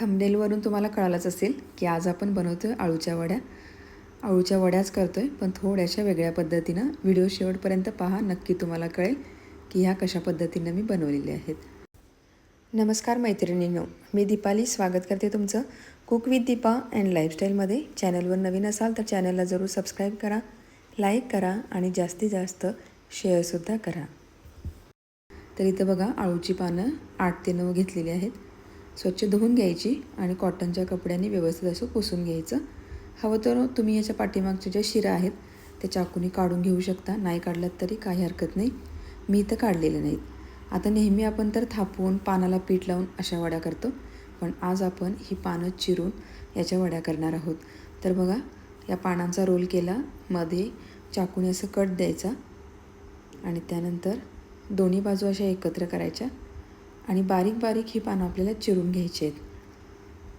थंबनेलवरून तुम्हाला कळालंच असेल की आज आपण बनवतो आहे आळूच्या वड्या. आळूच्या वड्याच करतो आहे पण थोड्याशा वेगळ्या पद्धतीनं व्हिडिओ शेवटपर्यंत पहा नक्की तुम्हाला कळेल की ह्या कशा पद्धतीनं मी बनवलेल्या आहेत. नमस्कार मैत्रिणींनो मी दीपाली स्वागत करते तुमचं कुक विथ दीपा अँड लाईफस्टाईलमध्ये. चॅनलवर नवीन असाल तर चॅनलला जरूर सबस्क्राईब करा लाईक करा आणि जास्तीत जास्त शेअरसुद्धा करा. तर इथं बघा आळूची पानं आठ ते नऊ घेतलेली आहेत. स्वच्छ धुवून घ्यायची आणि कॉटनच्या कपड्यांनी व्यवस्थित असं पुसून घ्यायचं. हवं तर तुम्ही याच्या पाठीमागच्या ज्या शिरा आहेत त्या चाकूनी काढून घेऊ शकता. नाही काढलात तरी काही हरकत नाही. मी इथं काढलेले नाहीत. आता नेहमी आपण तर थापवून पानाला पीठ लावून अशा वड्या करतो. पण आज आपण ही पानं चिरून याच्या वड्या करणार आहोत. तर बघा या पानांचा रोल केला. मध्ये चाकूने असं कट द्यायचा आणि त्यानंतर दोन्ही बाजू अशा एकत्र करायच्या. आणि बारीक बारीक ही पानं आपल्याला चिरून घ्यायची आहेत.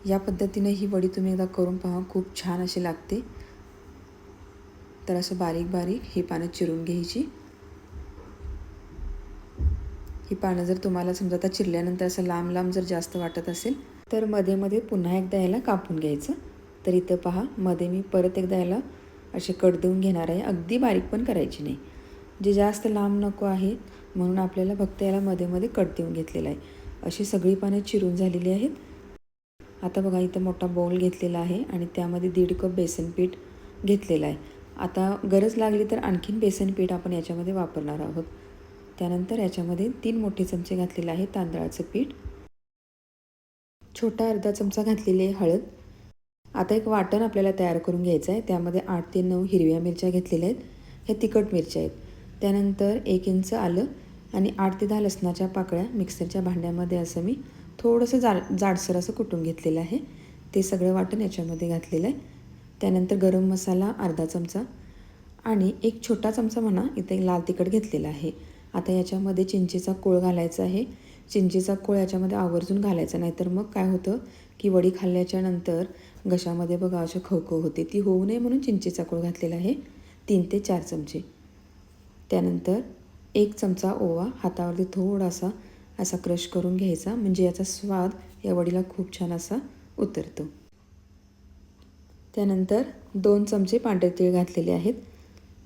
या पद्धतीने ही वडी तुम्ही एकदा करून पहा खूप छान अशी लागते. तर असं बारीक बारीक ही पानं चिरून घ्यायची. ही पानं जर तुम्हाला समजा आता चिरल्यानंतर असं लांब लांब जर जास्त वाटत असेल तर मध्ये मध्ये पुन्हा एकदा याला कापून घ्यायचं. तर इथं पहा मध्ये मी परत एकदा याला असे कट देऊन घेणार आहे. अगदी बारीक पण करायची नाही. जे जास्त लांब नको आहे म्हणून आपल्याला फक्त याला मध्ये मध्ये कट देऊन घेतलेला आहे. अशी सगळी पानं चिरून झालेली आहेत. आता बघा इथं मोठा बाऊल घेतलेला आहे आणि त्यामध्ये दीड कप बेसन पीठ घेतलेलं आहे. आता गरज लागली तर आणखीन बेसन पीठ आपण याच्यामध्ये वापरणार आहोत. त्यानंतर याच्यामध्ये तीन मोठे चमचे घातलेले आहे तांदळाचं पीठ. छोटा अर्धा चमचा घातलेली आहे हळद. आता एक वाटण आपल्याला तयार करून घ्यायचं आहे. त्यामध्ये आठ ते नऊ हिरव्या मिरच्या घेतलेल्या आहेत. ह्या तिखट मिरच्या आहेत. त्यानंतर एक इंच आलं आणि आठ ते दहा लसणाच्या पाकळ्या मिक्सरच्या भांड्यामध्ये असं मी थोडंसं जाड जाडसर असं कुटून घेतलेलं आहे. ते सगळं वाटण याच्यामध्ये घातलेलं आहे. त्यानंतर गरम मसाला अर्धा चमचा आणि एक छोटा चमचा म्हणा इथे लाल तिखट घेतलेला आहे. आता याच्यामध्ये चिंचेचा कोळ घालायचा आहे. चिंचेचा कोळ याच्यामध्ये आवर्जून घालायचा नाहीतर मग काय होतं की वडी खाल्ल्याच्या नंतर घशामध्ये बघा अशा खवखव होते. ती होऊ नये म्हणून चिंचेचा कोळ घातलेला आहे. तीन ते चार चमचे. त्यानंतर एक चमचा ओवा हातावरती थोडासा असा क्रश करून घ्यायचा. म्हणजे याचा स्वाद या वडीला खूप छान असा उतरतो. त्यानंतर दोन चमचे पांढरे तीळ घातलेले आहेत.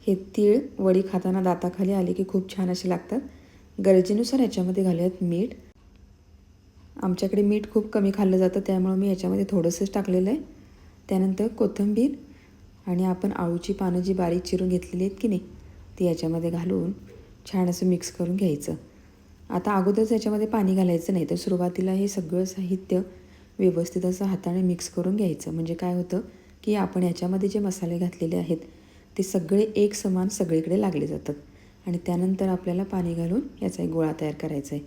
हे तीळ वडी खाताना दाताखाली आले की खूप छान असे लागतात. गरजेनुसार याच्यामध्ये घालूयात मीठ. आमच्याकडे मीठ खूप कमी खाल्लं जातं त्यामुळं मी याच्यामध्ये थोडंसंच टाकलेलं आहे. त्यानंतर कोथिंबीर आणि आपण आळूची पानं जी बारीक चिरून घेतलेली आहेत की नाही ती याच्यामध्ये घालून छान असं मिक्स करून घ्यायचं. आता अगोदरच याच्यामध्ये पाणी घालायचं नाही तर सुरुवातीला हे सगळं साहित्य व्यवस्थित असं हाताने मिक्स करून घ्यायचं. म्हणजे काय होतं की आपण याच्यामध्ये जे मसाले घातलेले आहेत ते सगळे एक समान सगळीकडे लागले जातात. आणि त्यानंतर आपल्याला पाणी घालून याचा एक गोळा तयार करायचा आहे.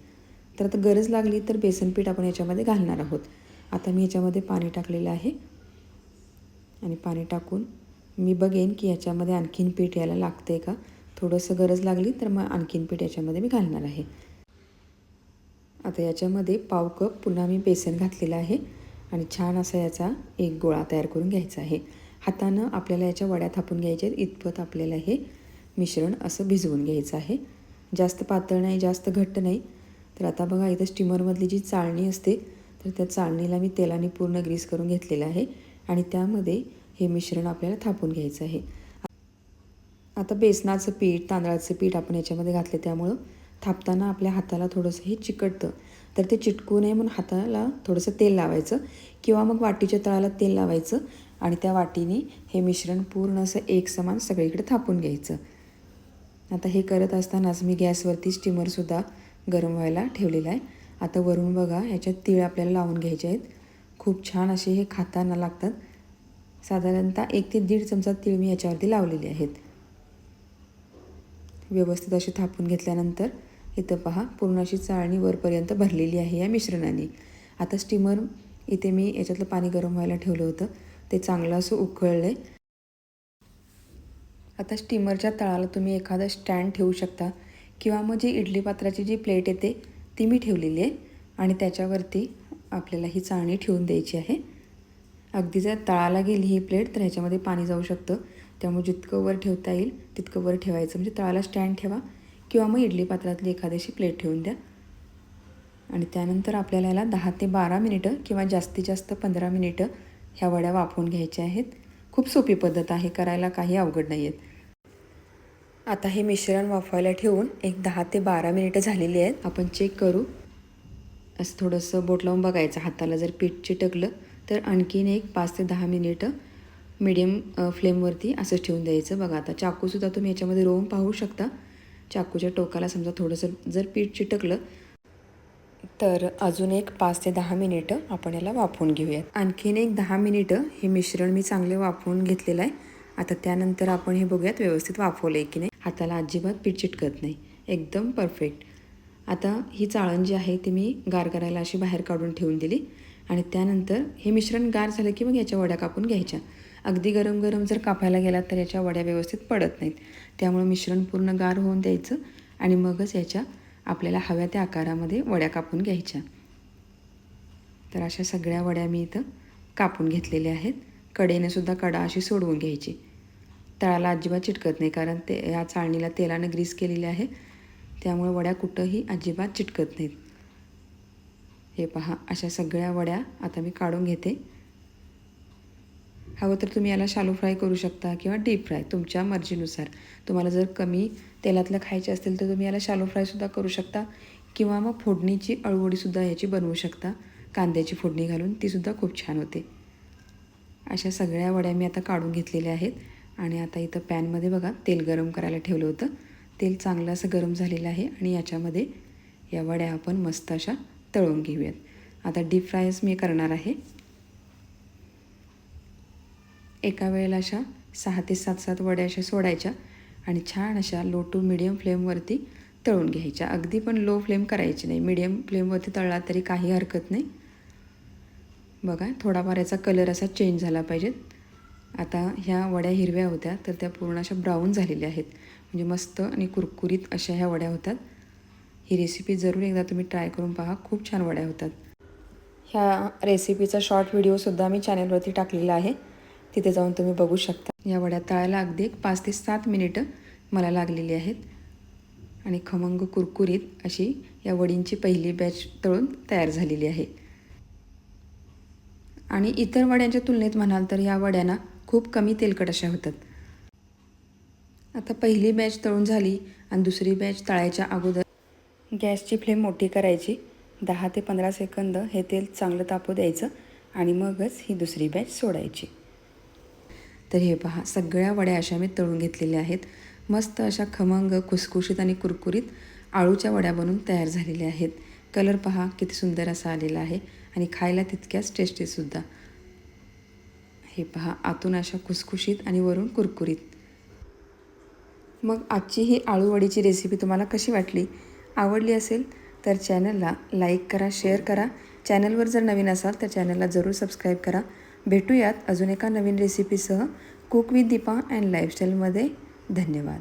तर आता गरज लागली तर बेसन पीठ आपण याच्यामध्ये घालणार आहोत. आता मी याच्यामध्ये पाणी टाकलेलं आहे. आणि पाणी टाकून मी बघेन की याच्यामध्ये आणखीन पीठ यायला लागतं आहे का? थोडंसं गरज लागली तर मग आणखीन पीठ याच्यामध्ये मी घालणार आहे. आता याच्यामध्ये पाव कप पुन्हा मी बेसन घातलेलं आहे आणि छान असा याचा एक गोळा तयार करून घ्यायचा आहे. हातानं आपल्याला याच्या वड्या थापून घ्यायच्या आहेत इतपत आपल्याला हे मिश्रण असं भिजवून घ्यायचं आहे. जास्त पातळ नाही जास्त घट्ट नाही. तर आता बघा इथं स्टीमरमधली जी चाळणी असते तर त्या चाळणीला मी तेलाने पूर्ण ग्रीस करून घेतलेलं आहे आणि त्यामध्ये हे मिश्रण आपल्याला थापून घ्यायचं आहे. आता बेसनाचं पीठ तांदळाचं पीठ आपण याच्यामध्ये घातले त्यामुळं थापताना आपल्या हाताला थोडंसं हे चिकटतं. तर ते चिटकू नये म्हणून हाताला थोडंसं तेल लावायचं किंवा मग वाटीच्या तळाला तेल लावायचं आणि त्या वाटीने हे मिश्रण पूर्ण असं एक समान सगळीकडे थापून घ्यायचं. आता हे करत असतानाच मी गॅसवरती स्टीमरसुद्धा गरम व्हायला ठेवलेला आहे. आता वरून बघा ह्याच्यात तीळ आपल्याला लावून घ्यायचे आहेत. खूप छान असे हे खाताना लागतात. साधारणतः एक ते दीड चमचा तीळ मी याच्यावरती लावलेले आहेत. व्यवस्थित अशी थापून घेतल्यानंतर इथं पहा पूर्ण अशी चाळणी वरपर्यंत भरलेली आहे या मिश्रणाने. आता स्टीमर इथे मी याच्यातलं पाणी गरम व्हायला ठेवलं होतं. ते चांगलं असं उकळलं आहे आता स्टीमरच्या तळाला तुम्ही एखादं स्टँड ठेवू शकता किंवा मग जी इडली पात्राची जी प्लेट येते ती मी ठेवलेली आहे आणि त्याच्यावरती आपल्याला ही चाळणी ठेवून द्यायची आहे. अगदी जर तळाला गेली ही प्लेट तर ह्याच्यामध्ये पाणी जाऊ शकतं. त्यामुळे जितकं वर ठेवता येईल तितकं वर ठेवायचं. म्हणजे तळाला स्टँड ठेवा किंवा मग इडली पात्रातली एखाद्याशी प्लेट ठेवून द्या. आणि त्यानंतर आपल्याला याला दहा ते बारा मिनिटं किंवा जास्तीत जास्त पंधरा मिनिटं ह्या वड्या वाफवून घ्यायच्या आहेत. खूप सोपी पद्धत आहे करायला काही अवघड नाही आहेत आता हे मिश्रण वाफवायला ठेवून एक दहा ते बारा मिनिटं झालेली आहेत. आपण चेक करू. असं थोडंसं बोट लावून बघायचं. हाताला जर पीठ चिटकलं तर आणखीन एक पाच ते दहा मिनिटं मिडियम फ्लेमवरती असंच ठेवून द्यायचं. बघा आता चाकूसुद्धा तुम्ही याच्यामध्ये रोवून पाहू शकता. चाकूच्या टोकाला समजा थोडंसं जर पीठ चिटकलं तर अजून एक पाच ते दहा मिनिटं आपण याला वाफवून घेऊयात. आणखीन एक दहा मिनिटं हे मिश्रण मी चांगले वाफवून घेतलेलं आहे. आता त्यानंतर आपण हे बघूयात व्यवस्थित वाफवलं आहे की नाही. हाताला अजिबात पीठ चिटकत नाही. एकदम परफेक्ट आता ही चाळण जी आहे ती मी गार करायला अशी बाहेर काढून ठेवून दिली. आणि त्यानंतर हे मिश्रण गार झालं की मग याच्या वड्या कापून घ्यायच्या. अगदी गरम गरम जर कापायला गेलात तर याच्या वड्या व्यवस्थित पडत नाहीत. त्यामुळं मिश्रण पूर्ण गार होऊन द्यायचं आणि मगच याच्या आपल्याला हव्या त्या आकारामध्ये वड्या कापून घ्यायच्या. तर अशा सगळ्या वड्या मी इथं कापून घेतलेल्या आहेत. कडेनेसुद्धा कडा अशी सोडवून घ्यायची. तळाला अजिबात चिटकत नाही कारण ते या चाळणीला तेलानं ग्रीस केलेली आहे. त्यामुळे वड्या कुठंही अजिबात चिटकत नाहीत. हे पहा अशा सगळ्या वड्या आता मी काढून घेते. हवं तर तुम्ही याला शालो फ्राय करू शकता किंवा डीप फ्राय तुमच्या मर्जीनुसार. तुम्हाला जर कमी तेलातलं खायचे असतील तर तुम्ही याला शालो फ्रायसुद्धा करू शकता किंवा मग फोडणीची अळवडीसुद्धा याची बनवू शकता. कांद्याची फोडणी घालून तीसुद्धा खूप छान होते. अशा सगळ्या वड्या मी आता काढून घेतलेल्या आहेत आणि आता इथं पॅनमध्ये बघा तेल गरम करायला ठेवलं होतं. तेल चांगलं असं गरम झालेलं आहे आणि याच्यामध्ये या वड्या आपण मस्त अशा तळून घेऊयात. आता डीप फ्रायच मी करणार आहे. एका वेळेला अशा सहा ते सात सात वड्या अशा सोडायच्या आणि छान अशा लो टू मिडियम फ्लेमवरती तळून घ्यायच्या. अगदी पण लो फ्लेम करायची नाही. मिडियम फ्लेमवरती तळला तरी काही हरकत नाही. बघा थोडाफार याचा कलर असा चेंज झाला पाहिजेत. आता ह्या वड्या हिरव्या होत्या तर त्या पूर्ण अशा ब्राऊन झालेल्या आहेत. म्हणजे मस्त आणि कुरकुरीत अशा ह्या वड्या होतात. ही रेसिपी जरूर एकदा तुम्ही ट्राय करून पहा. खूप छान वड्या होतात. ह्या रेसिपीचा शॉर्ट व्हिडिओसुद्धा मी चॅनलवरती टाकलेला आहे. तिथे जाऊन तुम्ही बघू शकता. या वड्या तळायला अगदी एक पाच ते सात मिनिटं मला लागलेली आहेत. आणि खमंग कुरकुरीत अशी या वडींची पहिली बॅच तळून तयार झालेली आहे. आणि इतर वड्यांच्या तुलनेत म्हणाल तर या वड्यांना खूप कमी तेलकट अशा होतात. आता पहिली बॅच तळून झाली आणि दुसरी बॅच तळायच्या अगोदर गॅसची फ्लेम मोठी करायची. दहा ते पंधरा सेकंद हे तेल चांगलं तापू द्यायचं आणि मगच ही दुसरी बॅच सोडायची. तर हे पहा सगळ्या वड्या अशा मी तळून घेतलेल्या आहेत. मस्त अशा खमंग खुसखुशीत आणि कुरकुरीत आळूच्या वड्या बनून तयार झालेल्या आहेत. कलर पहा किती सुंदर असा आलेला आहे आणि खायला तितक्याच टेस्टीसुद्धा हे पहा आतून अशा खुसखुशीत आणि वरून कुरकुरीत. मग आजची ही आळूवडीची रेसिपी तुम्हाला कशी वाटली? आवडली असेल तर चॅनलला लाईक करा शेअर करा. चॅनलवर जर नवीन असाल तर चॅनलला जरूर सबस्क्राईब करा. भेटूयात अजून एका नवीन रेसिपीसह कुक विथ दीपा अँड लाईफस्टाईलमध्ये धन्यवाद.